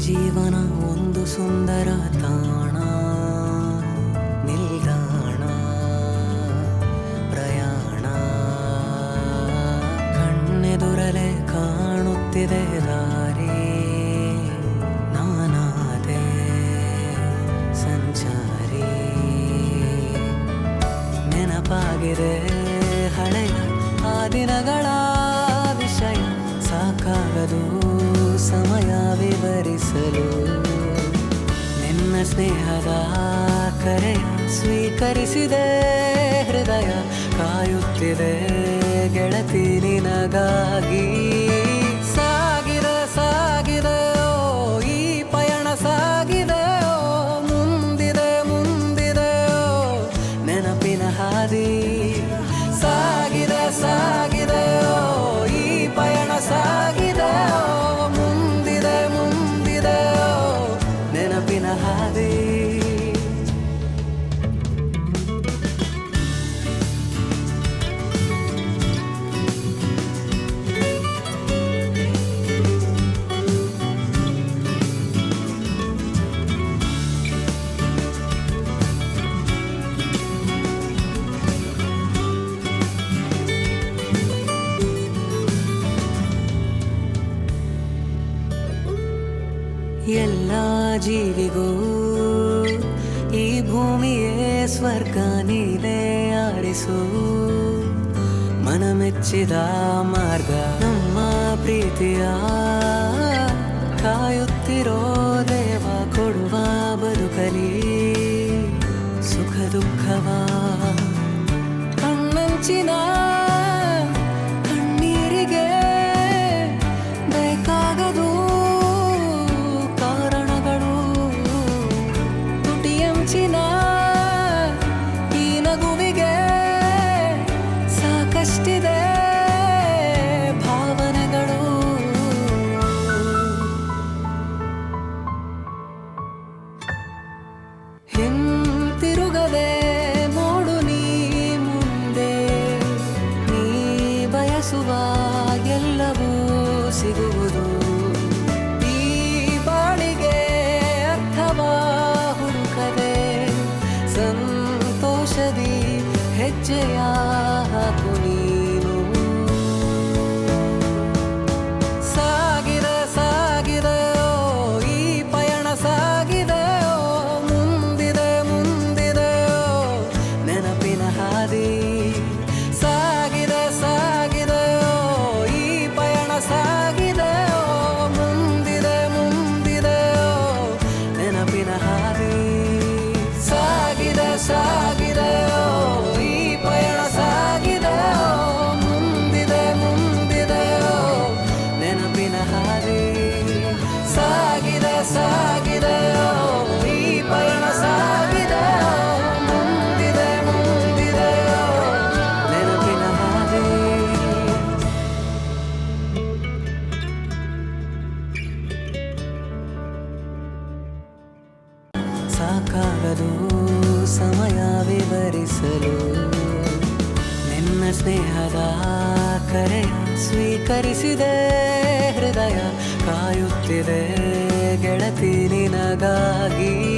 ಜೀವನ ಒಂದು ಸುಂದರ ತಾಣ, ನಿಲ್ದಾಣ, ಪ್ರಯಾಣ. ಕಣ್ಣೆದುರಲೆ ಕಾಣುತ್ತಿದೆ ದಾರಿ, ನಾನಾದೆ ಸಂಚಾರಿ. ನೆನಪಾಗಿದೆ ಹಳೆಯ ಆ ದಿನಗಳ ವಿಷಯ, ಸಾಕಾಗದು. ಸಮಯ ವಿವರಿಸಲು ನಿನ್ನ ಸ್ನೇಹದ ಕರೆಯ ಸ್ವೀಕರಿಸಿದೆ. ಹೃದಯ ಕಾಯುತ್ತಿದೆ. ಗೆಳತಿ ನಿನಗಾಗಿ ಸಾಗಿದೆ ಸಾಗಿದೆ. ಓ, ಈ ಪಯಣ ಸಾಗಿದೆ. ಓ, ಮುಂದಿದೆ ಮುಂದಿದೆ. ನೆನಪಿನ ಹಾದಿ ಎಲ್ಲ ಜೀವಿಗೂ ಈ ಭೂಮಿಯೇ ಸ್ವರ್ಗ ನೀನೇ ಮನ ಮೆಚ್ಚಿದ ಮಾರ್ಗ ನಮ್ಮ ಪ್ರೀತಿಯ. ಕಾಯುತ್ತಿರೋ ದೇವ ಕೊಡುವ ಬದುಕಲಿ ಸುಖ ದುಃಖವ 这样。ಸಾಕಾಗದು ಸಮಯ ವಿವರಿಸಲು. ನಿನ್ನ ಸ್ನೇಹದ ಕರೆಯ ಸ್ವೀಕರಿಸಿದೆ. ಹೃದಯ ಕಾಯುತ್ತಿದೆ. ಗೆಳತಿ ನಿನಗಾಗಿ